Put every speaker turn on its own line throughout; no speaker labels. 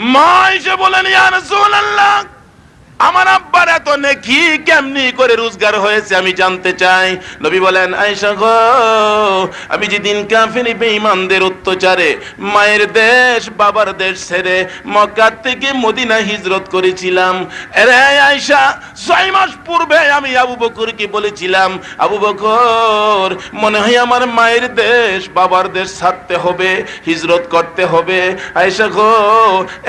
মা এসে বলেন ইয়া রাসূলুল্লাহ। আমার আব্বার এত নেকি, কেমনি করে রোজগার হয়েছে আমি জানতে চাই। নবী বলেন, আয়েশা গো, আমি যেদিন কাফিরি বেঈমানদের অত্যাচারে, মায়ের দেশ, বাবার দেশ ছেড়ে মক্কা থেকে মদিনা হিজরত করেছিলাম। আরে আয়েশা, ছয় মাস পূর্বে আমি আবু বকরকে বলেছিলাম, আবু বকর, মনে হয় আমার মায়ের দেশ, বাবার দেশ ছাড়তে হবে, হিজরত করতে হবে। আয়েশা গো,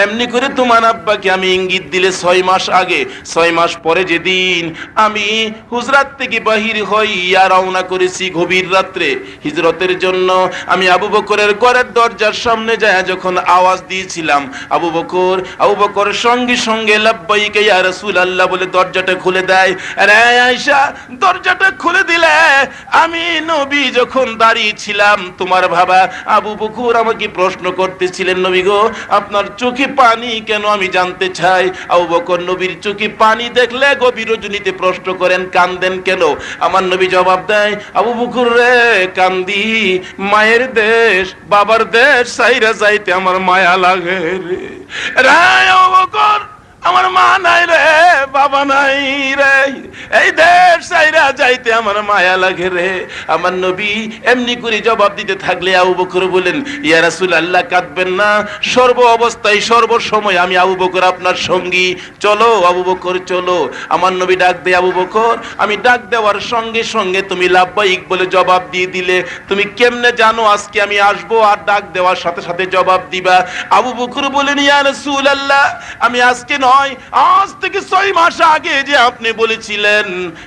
এমনি করে তোমার আব্বাকে আমি ইঙ্গিত দিলে ছয় মাস আগে ছয় মাস পরে যেদিন আমি হুজরাত থেকে বাহির হইয়া রওনা করেছি গভীর রাত্রে, হিজরতের জন্য, আমি আবু বকরের ঘরের দরজার সামনে যায় যখন আওয়াজ দিয়েছিলাম, আবু বকর আবু বকর সঙ্গে সঙ্গে লাব্বাইকে, ইয়া রাসূলুল্লাহ বলে দরজাটা খুলে দেয়। আরে আয়েশা, দরজাটা খুলে দিলে আমি নবী যখন দাঁড়িয়ে ছিলাম, তোমার বাবা আবু বকর আমাকে প্রশ্ন করতেছিলেন, নবী গো, আপনার চোখে পানি কেন আমি জানতে চাই? আবু বকর নবীর চোখে পানি দেখলে গভীর রজনীতে প্রশ্ন করেন, কান্দেন কেন? আমার নবী জবাব দেয়, আবু বুকুর রে, কান্দি। মায়ের দেশ, বাবার দেশ, সাইরা যাইতে আমার মায়া লাগে রে। রে আবু বকর, আমার মা নাই রে। বাবা নাই রে। এই দেশ সাইরা যাইতে আমার মায়া লাগে রে। আমার নবী এমনি করে জবাব দিতে থাকলে আবু বকর বলেন, ইয়া রাসূল আল্লাহ কাঁদবেন না। সর্ব অবস্থায়, সর্ব সময় আমি আবু বকর আপনার সঙ্গী। চলো আবু বকর, চলো। আমার নবী ডাক দে আবু বকর। আমি ডাক দেওয়ার সঙ্গে সঙ্গে তুমি লাব্বাইক বলে জবাব দিয়ে দিলে। তুমি কেমনে জানো আজকে আমি আসব আর ডাক দেওয়ার সাথে সাথে জবাব দিবা? আবু বকর বলেন, ইয়া রাসূল আল্লাহ আমি আজকে নয়, আজ থেকে ছয় মাস আগে যে আপনি বলেছিলেন,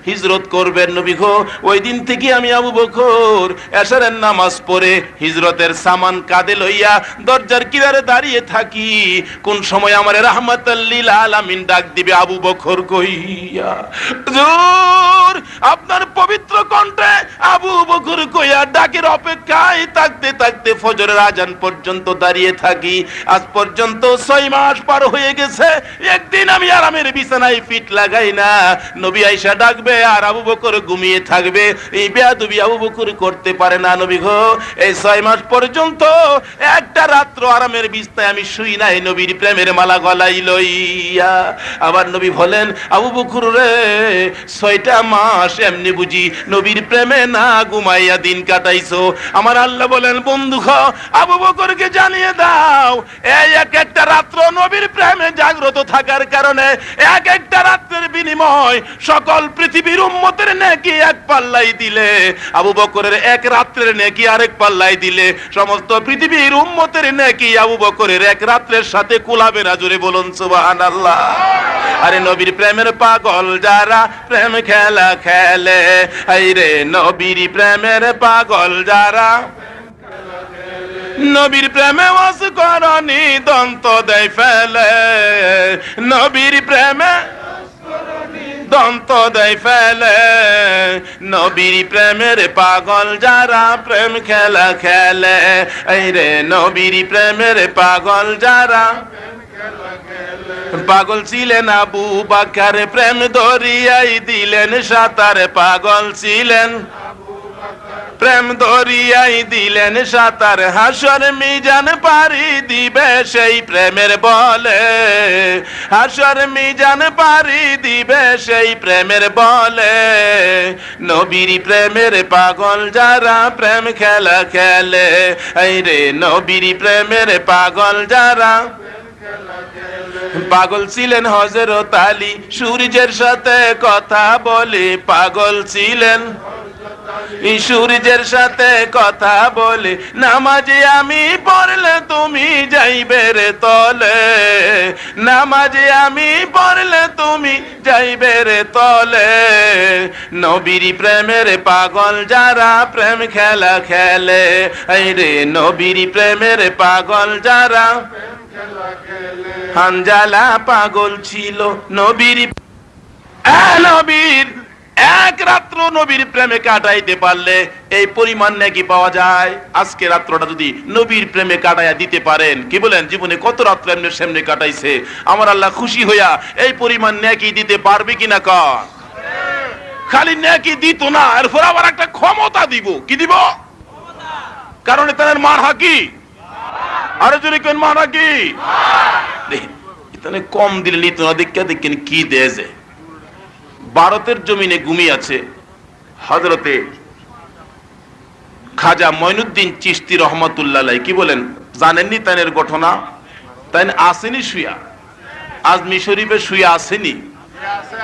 হিজরত করবেন নবী গো, ওই দিন থেকে আমি আবু বকর এশারের নামাজ পড়ে হিজরতের সামান কাঁধে লইয়া দরজার কিনারে দাঁড়িয়ে থাকি। কোন সময় আমার রাহমাতাল্লিল আলামিন ডাক দিবে, আবু বকর কইয়া, হুজুর, আপনার পবিত্র কণ্ঠে আবু বকর কইয়া ডাকের অপেক্ষায় থাকতে থাকতে ফজরের আজান পর্যন্ত দাঁড়িয়ে থাকি। আজ পর্যন্ত ছয় মাস পার হয়ে গেছে, একদিন আমি আরামের বিছানায় ফিট লাগাই না। নবী আইসা ডাকবে আর আবু বকর ঘুমিয়ে থাকবে। এই বেয়াদবি আবু বকর করতে পারে না নবী গো। এই ছয় মাস পর্যন্ত একটা রাত্র আরামের বিছনায় আমি শুই নাই নবীর প্রেমের মালা গলাই লইয়া। আবার নবী বলেন, আবু বকর রে, ছয়টা মাস এমনি বুঝি নবীর প্রেমে না ঘুমাইয়া দিন কাটাইছো। আমার আল্লাহ বলেন, বন্ধু খ আবু বকরকে জানিয়ে দাও, এই এক একটা রাত্র নবীর প্রেমে জাগ্রত থাকার কারণে এক একটা রাত্রের বিনিময় সকল পৃথিবীর উম্মতের নেকি এক পাল্লাই দিলে। আবু বকরের এক রাত্রের নেকি আরেক পাল্লাই দিলে। সমস্ত পৃথিবীর উম্মতের নেকি আবু বকরের এক রাত্রের সাথে কুলাবে না জুড়ে বলুন সুবহানাল্লাহ। আরে নবীর প্রেমের পাগল যারা প্রেম খেলা খেলে এই রে নবীর প্রেমের পাগল যারা। নবীর প্রেমে ওয়াস করনি, দন্ত দেয় ফেলে। নবীর প্রেমে দন্ত দেয় ফেলে। নবীর প্রেমের পাগল যারা প্রেম খেলা খেলে। এই রে নবীর প্রেমের পাগল যারা পাগল ছিলেন আবু বাকার প্রেম দরিয়াই দিলেন সাঁতার। পাগল ছিলেন প্রেম দরিয়াই দিলেন সাঁতার, হাসর মিজান পারি দিবে সেই প্রেমের বলে। হাসর মিজান পারি দিবে সেই প্রেমের বলে। নবীর প্রেমের পাগল যারা প্রেম খেলা খেলে, এই রে নবীর প্রেমের পাগল যারা পাগল ছিলেন হজরত আলী, সূর্যের সাথে কথা বলে পাগল ছিলেন। সূর্যের সাথে কথা বলে নামাজে আমি পড়লে তুমি যাইবে রে তলে। নামাজে আমি পড়লে তুমি যাইবে রে তলে। নবীর প্রেমের পাগল যারা প্রেম খেলা খেলে, এই রে নবীর প্রেমের পাগল যারা হানজালা পাগল ছিল, নবীর নবীর এক রাত্র নবীর প্রেমে কাটাইতে পারলে এই পরিমাণ নাকি পাওয়া যায়? আজকে রাত্রটা যদি নবীর প্রেমে কাটাইয়া দিতে পারেন, কি বলেন? জীবনে কত রাত্র এমনি সামনে কাটাইছে? আমার আল্লাহ খুশি হইয়া এই পরিমাণ নাকি দিতে পারবে কিনা কর খালি নাকি দিত না, এরপর আবার একটা ক্ষমতা দিব। কি দিব? কারণ তাদের মার হাকি আরও যদি মার হাকি কম দিলে নিত না, দেখে দেখেন কি দেয় ভারতের জমিনে ঘুমিয়ে আছে। হজরতে খাজা মঈনুদ্দিন চিস্তি রহমতুল্লাহ কি বলেন? জানেননি তানের ঘটনা? তাই আসেনি শুয়া। আজমি শরীফে শুয়ে আসেনি।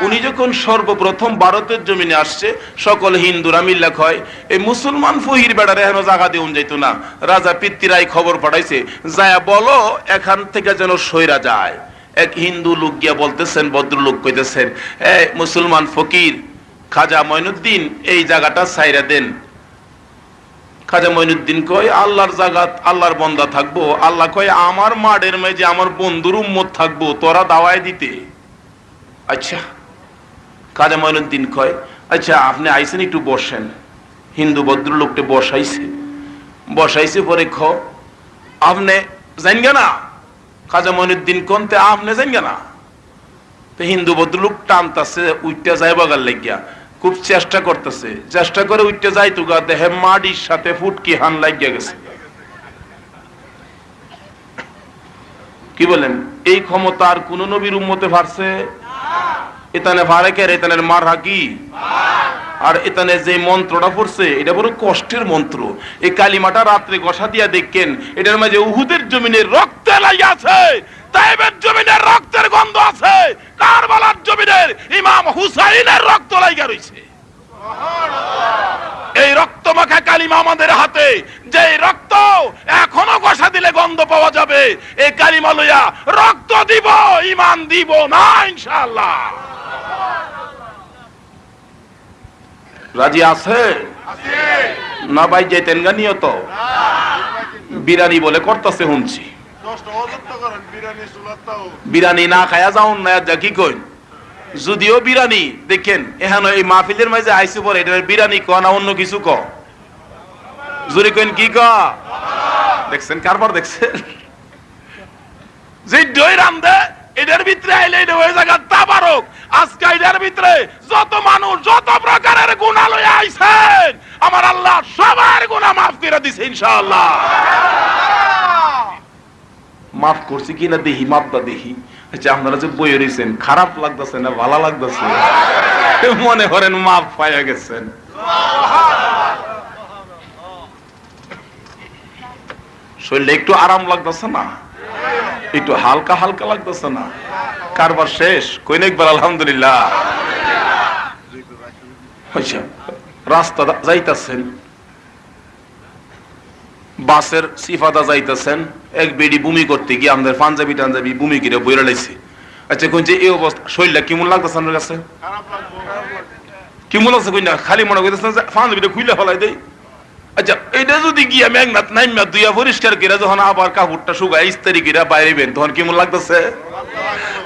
উনি যখন সর্বপ্রথম ভারতের জমিনে আসছে, সকল হিন্দুরা মিল্লা হয় এই মুসলমান ফহির বেড়ারে হেন জায়গা দেউন যাইতো না। রাজা পিতৃরাই খবর পাঠাইছে, যায় বলো, এখান থেকে যেন সইরা যায়। এক হিন্দু লোক গিয়া বলতেছেন, ভদ্রলোক কইতেছেন, এ মুসলমান ফকির, খাজা মঈনুদ্দিন এই জায়গাটা সাইরা দেন। খাজা মঈনুদ্দিন কয়, আল্লাহর জাগাত আল্লাহর বন্দা থাকব। আল্লাহ কয়, আমার মাডের মেজে আমার বন্ধুর উম্মত থাকব, তোরা দাওয়ায় দিতে। আচ্ছা। খাজা মঈনুদ্দিন কয় আচ্ছা আপনি আইসেন একটু বসেন। হিন্দু ভদ্রলোকটা বসাইছে। বসাইছে পরে খ, আপনি জানগে না? খাজা মঈনুদ্দিন কোনতে আপনি জানগে না তো হিন্দু ভদ্রলোক টানতাছে উইটা যাই বাগার লাগিয়া। খুব চেষ্টা করতেছে। চেষ্টা করে উঠতে যাই তো গা, দেহে মাটির সাথে ফুটকি হান লাগিয়া গেছে। কি বলেন? এই ক্ষমতা আর কোন নবীর উম্মতে পারছে এতানে ভারে ফারেকের এতানের মার হাকি? আর এতানে যে মন্ত্রটা পড়ছে, এটা বড় কষ্টের মন্ত্র। এই কালিমাটা রাত্রে গসা দিয়া দেখেন, এটার মাঝে উহুদের জমিনের রক্ত লাই আছে, তাইবের জমিনের রক্তের গন্ধ আছে, কারবালার জমিনের ইমাম হুসাইনের রক্ত লাইগা রইছে। এই রক্ত মাখা কালিমা আমাদের হাতে যে রক্ত এখনও কষা দিলে গন্ধ পাওয়া যাবে, এই কালিমা লইয়া রক্ত দিব ইমান দিব না, ইনশাআল্লাহ। রাজি আছে? না ভাই, যেতেন গা নিয়ত। বিরানি বলে করতেছে শুনছি। বিরানি না খায়া যাও না যা কি কইন? যদিও বিরানি, দেখেন এখানে এই মাহফিলের মাঝে আইসি পরে, এটা বিরানি ক না অন্য কিছু ক? জুরি কইন কি ক? দেখছেন কারবার দেখছেন? যে রান্দে এটার ভিতরে আইলে এটা হয়ে জায়গা তাবারক আজকে এটার ভিতরে যত মানুষ, যত প্রকারের গুণা লয়ে আইছেন, আমার আল্লাহ সবার গুণা মাফ করে দিছে, ইনশাআল্লাহ। মাফ করছি কিনা দেখি মাপদা দেখি। আচ্ছা আপনারা যে বই রয়েছেন খারাপ লাগতেছে না ভালো লাগতেছে? মনে করেন মাপ পাইয়া গেছেন। শরীরটা একটু আরাম লাগতেছে না? একটু হালকা হালকা লাগতেছে না। কারবার শেষ কইন একবার আলহামদুলিল্লাহ। রাস্তা যাইতাছেন। বাসের সিফাদা যাইতেছেন। এক বেডি বুমি করতে গিয়ে আমাদের পাঞ্জাবি টাঞ্জাবি বুমি কিরে বইরা লাইছে। আচ্ছা কোন যে এই অবস্থা শরীরটা কেমন লাগতেছে আপনার কাছে? কেমন আছে কই না? খালি মনে করতেছেন যে পাঞ্জাবিটা খুইলে ফেলাই দেই। আচ্ছা এটা যদি গিয়া মেঘনাথ নাইমা দুইয়া পরিষ্কার করে যখন আবার কাপড়টা শুকায়, ইস্তারি করে বাইরে বেন তখন কেমন লাগতেছে?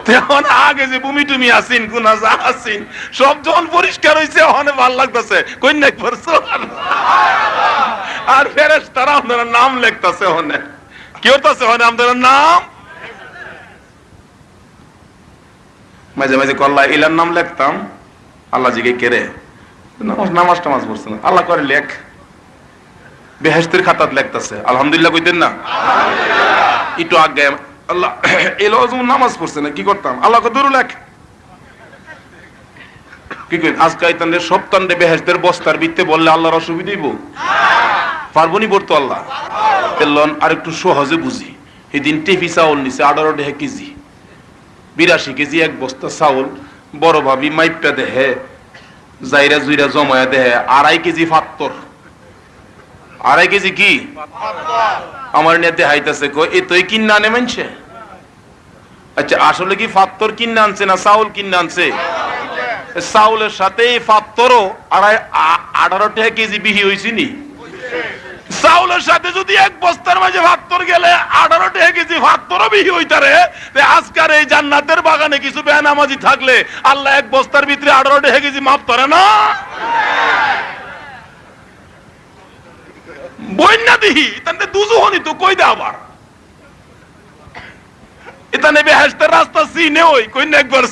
তখন আগে যে টুমি আসিন কোন যা আসিন সব যখন পরিষ্কার ওখানে ভালো লাগতেছে। কন্যা আর ফেরেস তারা নাম লিখতেছে ওখানে। কি হতেছে ওখানে নাম? মাঝে মাঝে কল্লা ইলার নাম লিখতাম। আল্লাহ জিকে কেরে নামাজ, টামাজ পড়ছে না। আল্লাহ করে লেখ। বেহেস্তের খাতাত লেখতেছে। আলহামদুলিল্লাহ কইতেন না? একটু আগে আল্লাহ এলো যেমন নামাজ পড়ছে না কি করতাম? আল্লাহ কদুরু লেখ। কি কই আজকে আইতানদের সপ্তাহে বেহেস্তের বস্তার ভিত্তে বললে আল্লাহর অসুবিধা হইব। পারবনি পড়তো আল্লাহ। তেলন আর একটু সহজে বুঝি। এদিন টেফি চাউল নিছে আঠারো টাকা কেজি। বিরাশি কেজি এক বস্তা চাউল। বড় ভাবি মাইপটা দেহে জাইরা জুইরা জমায়া দেহে আড়াই কেজি ফাত্তর। আড়াই কেজি কি? আমার নেতে হাইতাছে কো এ তুই কিন্না আনে মানছে? আচ্ছা আসলে কি ফাত্তর কিন্না আনছে না চাউল কিন্না আনছে? চাউলের সাথে এই ফাত্তরও আড়াই আঠারো টাকা কেজি বিহি হয়েছি নি। চাউলের সাথে যদি এক বস্তার মাঝে ভাত্তর গেলে আঠারো টাকা কেজি ভাত্তরও বিহি হইতারে আজকার এই জান্নাতের বাগানে কিছু বেনামাজি থাকলে আল্লাহ এক বস্তার ভিতরে আঠারো টাকা কেজি মাপ করে না? বন্যা দিহি তাহলে দুজু হনি তো কই দে আবার? এখানে বেহেস্তের রাস্তা সিনে ওই, কই না একবার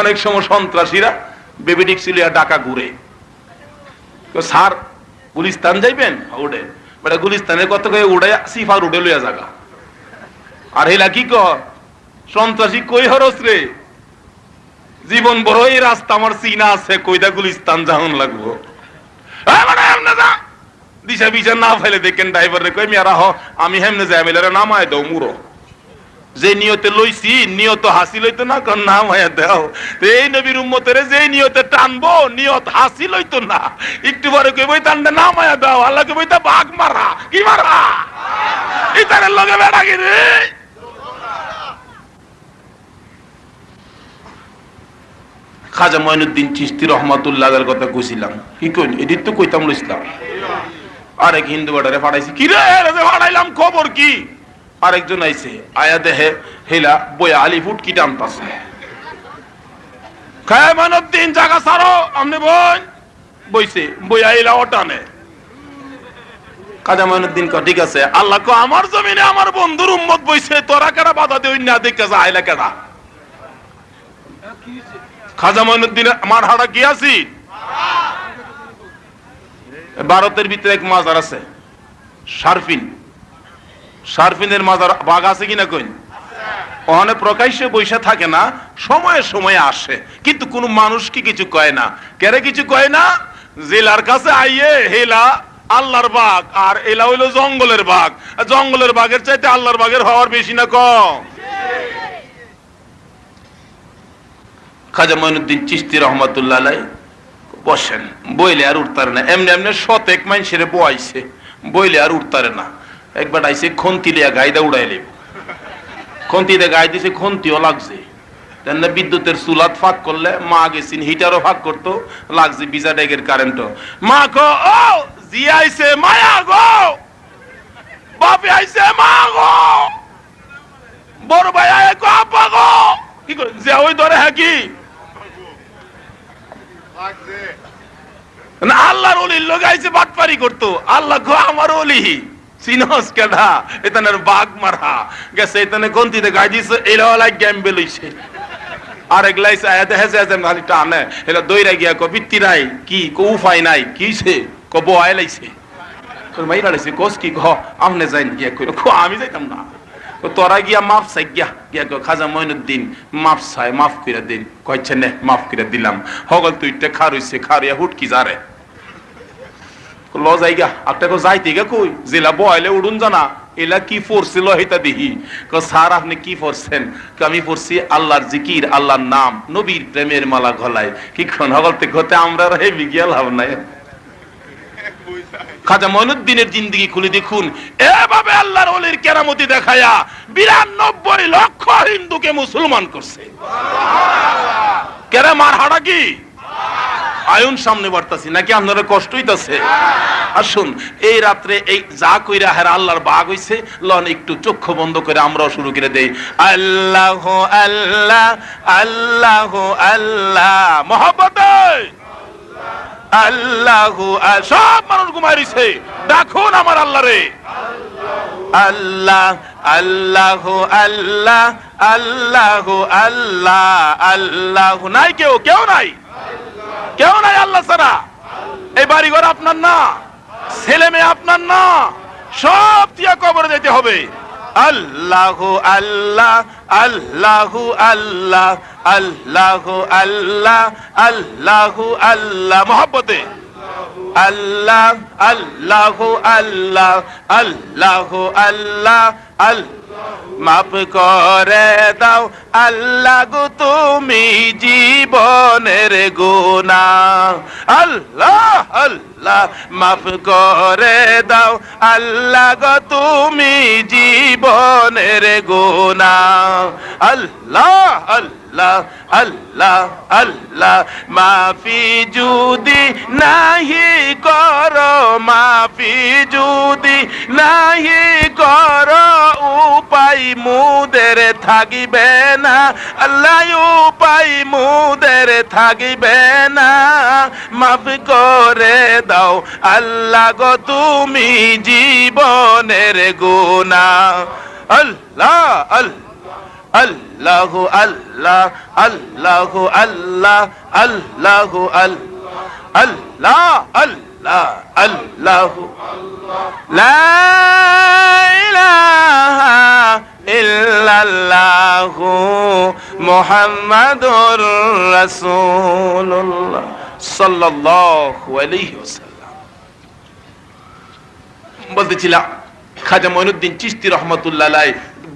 অনেক সময় সন্ত্রাসীরা বেবিডিক সিলিয়া ডাকা ঘুরে। স্যার পুলিশ স্থান যাইবেন ওডে বেটা, গুলিস্তানের কত কয়ে উড়ে সিফার উড়ে লইয়া জাগা আর হেলা কি কর? সন্ত্রাসী কই হরস রে? জীবন বড় এই রাস্তা, আমার চিনা আছে, কইদা গুলিস্তান যাহন লাগবো। যা। দিশা বিশা না ফেলে দেখেন ড্রাইভার রে কই মিয়া, রাহ, আমি হেমনে যাই, মিলারে নামায় দাও মুরো যে নিয়তে লইছি, নিয়ত হাসি লইতো না কারণ নাম হয়ে দাও। তো এই নবীর উম্মতের যে নিয়তে টানবো, নিয়ত হাসি লইতো না। একটু পরে কই বই টানতে নাম হয়ে দাও, আল্লাহ কে বইতা বাঘ মারা, কি মারা? ইতারের লগে বেড়া কি খাজা মঈনুদ্দিন চিস্তি রহমাতুল্লাহ এর কথা কইছিলাম। কি কইন? এদিক তো কইতাম লইছিলাম আরেক হিন্দু বাটারে ফাড়াইছি। কি রে ফাড়াইলাম, খবর কি? আরেকজন আইছে, আয়া দেহে হেলা বয়া আলি ফুট কি টানতাছে খায় মানবদিন জায়গা সারো, আমনে বই বইছে, বইয়া এলা ওটানে কাজা মাইনুদ্দিন ক ঠিক আছে, আল্লাহ কো আমার জমিনে আমার বন্ধুর উম্মত বইছে, তোরা কেডা বাধা দেই না দেখে যা, আইলা কেডা? খাজা মাইনুদ্দিন আমার হাড়া কি আছি? ভারতের ভিতরে এক মাজার আছে শারফিন শারফিনের মাজার বাঘ আছে কিনা কইন? ওখানে প্রকাশ্যে বৈশা থাকে না, সময়ে সময়ে আসে, কিন্তু কোনো মানুষ কি কিছু কয় না। কেরে কিছু কয় না? জেলার কাছে আইয়ে হেলা আল্লাহর বাঘ, আর এলা হইল জঙ্গলের বাঘ। জঙ্গলের বাঘের চাইতে আল্লাহর বাঘের হওয়ার বেশি না কম। খাজা মঈনুদ্দিন চিস্তি রহমতুল্লাহ বসেন। বইলে আর উঠতারে না। এমনি এমনি শতেক মানুষের বয়াইছে। বইলে আর উঠতারে না। একবার আইসে খন্তি লিয়া গাইদা উড়াই উড়াইলে খন্তিতে গাই দিছে, খন্তিও লাগছে। তেন বিদ্যুতের চুলাত ফাঁক করলে মা গেছিন, হিটারও ফাঁক করতো, লাগছে বিজা ডেগের কারেন্টও। মা কো, ও জি আইছে, মায়া গো! বাপে আইছে, মা গো! বড় ভাই আয় গো আপা গো! কি করে যে ওই ধরে হ্যাঁ কি
লাগছে
না আইছে বাটপারি করতো। আল্লাহ আমার অলি। চিনস কেডা? এতানের বাঘ গেছে গাই দইরা গিয়া নাই, কি? নাই কিছে কো? ঘ গিয়া আমি যাইতাম না। তোরা গিয়া মাফ চাই গিয়া। গিয়া খাজা মঈনুদ্দিন মাফ চাই, মাফ কইরা দিন। কইছে নে মাফ কইরা দিলাম। হগল তুইটা খারইছে খারিয়া হুটকি যারে। ল জায়গা একটা কো যাইতে গে কই? জেলা বয়লে উড়ুন জানা। এলা কি পড়ছিল হেতা দেখি স্যার, আপনি কি পড়ছেন আমি পড়ছি আল্লাহর জিকির, আল্লাহর নাম, নবীর প্রেমের মালা গলায়। কি কোন হগলতে গতে আমরা হে বিগিয়াল হাব নাই। খাজা মঈনুদ্দিনের জিন্দেগি খুলে দেখুন। এভাবে আল্লাহর ওলির কেরামতি দেখায়া বিরানব্বই লক্ষ হিন্দুকে মুসলমান করছে। কেরা মার হাড়া কি? আয়ন সামনে বাড়তাছি, নাকি আপনারা কষ্ট হইতাছে? আসুন, এই রাত্রে এই যা কইরা হেরা আল্লাহর বাঘ হইছে, লন একটু চক্ষু বন্ধ করে আমরাও শুরু করে দেই। আল্লাহ আল্লাহ আল্লাহ আল্লাহ, মহব্বত! আল্লাহ সব মানুষ ঘুমাই ঘুমাইছে দেখুন আমার আল্লাহ রে আল্লাহ আল্লাহ আল্লাহ আল্লাহ আল্লাহ আল্লাহ নাই কেউ কেউ নাই। কেউ নাই আল্লাহ ছাড়া। এই বাড়িঘর আপনার না, ছেলে মেয়ে আপনার না, সব তিয়া কবর যেতে হবে। আল্লাহ আল্লাহ আল্লাহ আল্লাহ আল্লাহ আল্লাহ আল্লাহ আল্লাহ। মহব্বতে। আল্লাহ আল্লাহ আল্লাহ আল্লাহ আল্লাহ আল্লাহ মাফ করে দাও, আল্লাহ গো, তুমি জীবনের গুণা আল্লাহ আল্লাহ মাফ করে দাও, আল্লাহ গো, তুমি জীবনের গুণা আল্লাহ আল্লাহ আল্লাহ আল্লাহ, মাফি যদি নাহি করো, মাফি যদি নাহি করো পাই মুদের থাকিবে না আল্লাহ উপাই মুদের থাকিবে না। মাফ করে দাও আল্লাহ গো তুমি জীবনের গুণা আল্লাহ আল্লাহ, আল্লাহু আল্লাহ আল্লাহু আল্লাহ আল্লাহু, আল্লাহ আল্লাহ আল্লাহ। আল্লাহ লা ইলাহা ইল্লাল্লাহু মুহাম্মাদুর রাসূলুল্লাহ সাল্লাল্লাহু আলাইহি খাজা মঈনুদ্দিন চিশতি রহমতুল্লাহ আলাই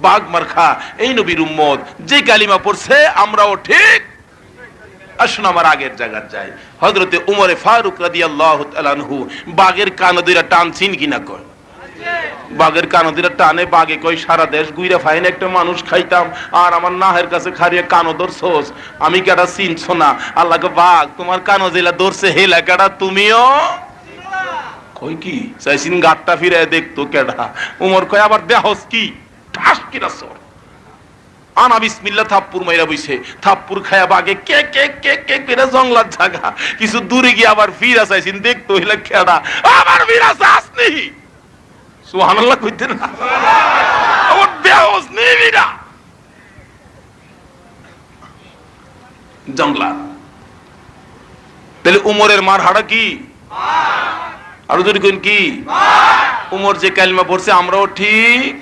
বাগ মারখা, এই নবীর উম্মত, যে কালিমা পড়ছে, আমরাও ঠিক আগের জায়গার হজরতে উমরে ফারুক রাদি আল্লাহ বাঘের কানদিরা কিনা কয়? বাঘের কানদিরা টানে বাঘে কই সারা দেশ গুইরা একটা মানুষ খাইতাম, আর আমার নাহের কাছে খারিয়ে কানো ধরছোস। আমি কেটা চিনছো না? আল্লাহকে বাঘ, তোমার কানো জেলা ধরছে হেলা কেটা তুমিও? কই কি? চাইছিন গাটটা ফিরে দেখতো কেডা? উমর কয়, আবার দেহস কি? ঠাস সর আনা বিসমিল্লাহ থাপ্পুর মাইরা বইছে। থাপ্পুর খায়া বাগে কে কে কে কে জংলার জায়গা কিছু দূরে গিয়ে আবার ফিরা চাইছিন দেখতো হইলে ফিরা চাসনি সুবহানাল্লাহ কইতে না। জংলা। তাহলে উমরের মার হাড়া কি? আরও যদি কি? উমর যে কালিমা পড়ছে আমরাও ঠিক।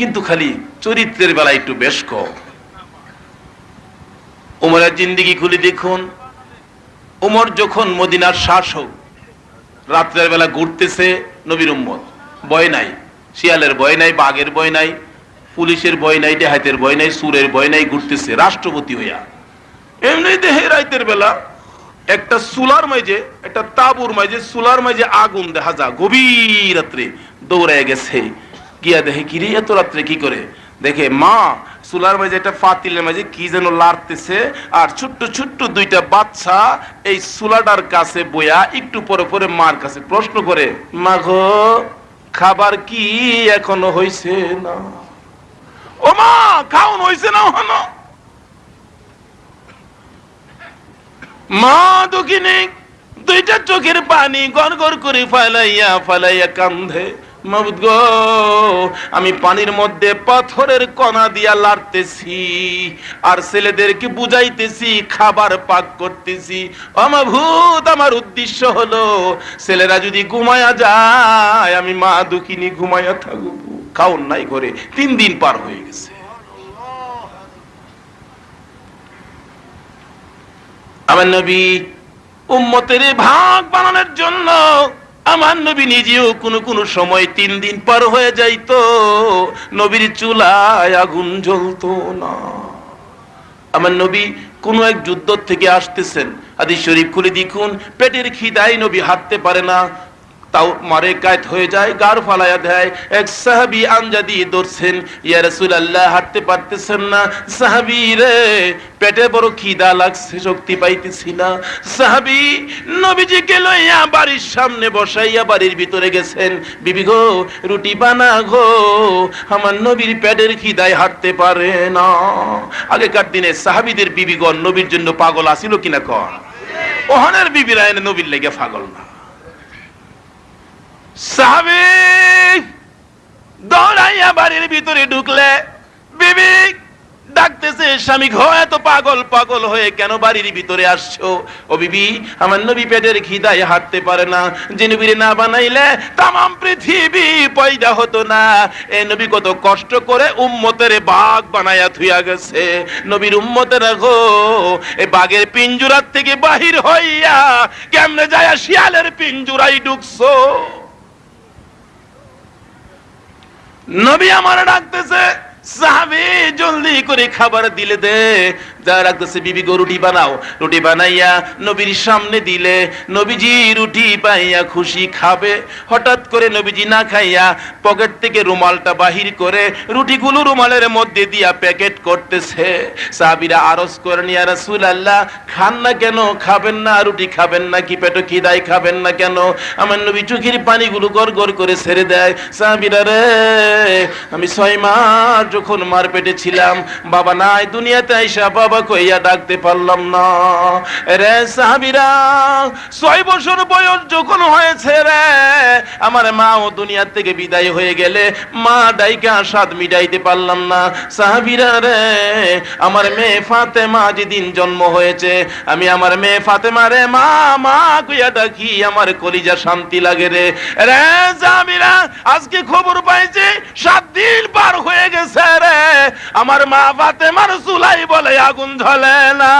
কিন্তু খালি চরিত্রের বেলা একটু বেশ কম। উমরের জিন্দিগি খুলে দেখুন। উমর যখন মদিনার শাসক, রাত্রের বেলা ঘুরতেছে নবীর উম্মত। ভয় নাই, শিয়ালের ভয় নাই, বাঘের ভয় নাই, পুলিশের ভয় নাই ডেহাইতের ভয় নাই, সুরের ভয় নাই, ঘুরতেছে রাষ্ট্রপতি হইয়া। এমনি দেহে রাইতের বেলা একটা সুলার মাঝে একটা তাবুর মাঝে সুলার মাঝে আগুন দেখা যা গভীর রাত্রে দৌড়ায় গেছে। গিয়া দেখে কিরে এত রাত্রে কি করে? দেখে, মা মাঝে একটা ফাতিলের মাঝে কি যেন লাড়তেছে, আর ছোট্ট ছোট্ট দুইটা বাচ্চা এই কাছে একটু পরে পরে মার কাছে প্রশ্ন করে, মা গো, খাবার কি এখনও হইছে না? ও মা, খাওন হইছে না হনো মা, দুঃখিনী, দুইটা চোখের পানি গড় গড় করে ফালাইয়া ফালাইয়া কান্ধে আমি পানির মধ্যে পাথরের কণা দিয়া লাড়তেছি, আর ছেলেদেরকে বুঝাইতেছি, খাবার পাক করতেছি। অমাভূত আমার উদ্দেশ্য হলো, ছেলেরা যদি ঘুমায়া যায়, আমি মা দুঃখিনী ঘুমায়া থাকব। খাওন নাই করে তিন দিন পার হয়ে গেছে। আমার নবী উম্মতের ভাগ বানানোর জন্য আমার নবী নিজেও কোন কোন সময় তিন দিন পার হয়ে যাইত। নবীর চুলায় আগুন জ্বলত না। আমার নবী কোন এক যুদ্ধ থেকে আসতেছেন। আদি শরীফ খুলে দেখুন, পেটের খিদাই নবী হাঁটতে পারে না। তাও মারে কায়ত হয়ে যায়, গার ফালায়া দেয়। এক সাহাবি আঞ্জাদি ধরছেন ইয়া হাঁটতে পারতেছেন না। সাহাবি রে, পেটে বড় খিদা লাগছে, শক্তি পাইতেছি না। লইয়া বাড়ির সামনে বসাইয়া বাড়ির ভিতরে গেছেন। বিবি গো, রুটি বানা গো, আমার নবীর পেটের খিদায় হাঁটতে পারে না। আগেকার দিনে সাহাবিদের বিবিগণ নবীর জন্য পাগল আসিল কিনা কন? ওহানের বিবিরা এনে নবীর লেগে পাগল না। সাহাবি, দৌড়াইয়া বাড়ির ভিতরে ঢুকলে বিবি ডাকতেছে, স্বামী ঘো এত পাগল পাগল হয়ে কেন বাড়ির ভিতরে আসছো? ও বিবি, আমার নবী পেটের খিদায় হাঁটতে পারে না। যে নবীরে না বানাইলে তামাম পৃথিবী পয়দা হতো না। এ নবী কত কষ্ট করে উম্মতের বাঘ বানায়া থুইয়া গেছে। নবীর উম্মতের গো, এ বাঘের পিঞ্জুরার থেকে বাহির হইয়া কেমনে যায়, শিয়ালের পিঞ্জুরাই ঢুকছো? নবী আমার ডাকতেছে। সাহাবি, জলদি করে পকেট থেকে রুমালটা বাহির করে রুমালের মধ্যে দিয়া প্যাকেট করতেছে। সাহাবিরা আরজ করেন রাসূলুল্লাহ, খান না কেন? খাবেন না, রুটি খাবেন না কি? পেটো খিদাই খাবেন না কেন? আমার নবী চোখের পানিগুলো গড় গড় করে ছেড়ে দেয়। সাহাবিরা, রে, আমি ছয় মাস যখন মার পেটে ছিলাম, বাবা নাই দুনিয়াতে আইসা বাবা কইয়া ডাকতে পারলাম না। রে সাহাবিরা, ছয় বছর বয়স যখন হয়েছে রে, আমার মা ও দুনিয়া থেকে বিদায় হয়ে গেলে মা ডাইকা স্বাদ মিটাইতে পারলাম না। সাহাবিরা রে, আমার মেয়ে ফাতেমা যেদিন জন্ম হয়েছে, আমি আমার মেয়ে ফাতেমা রে, মা মা কইয়া ডাকি, আমার কলিজা শান্তি লাগে রে। রে সাহাবিরা, আজকে খবর পাইছি, সাত দিন পার হয়ে গেছে। রে আমার মা বাতে মার চুলাই বলে আগুন ঝলে না।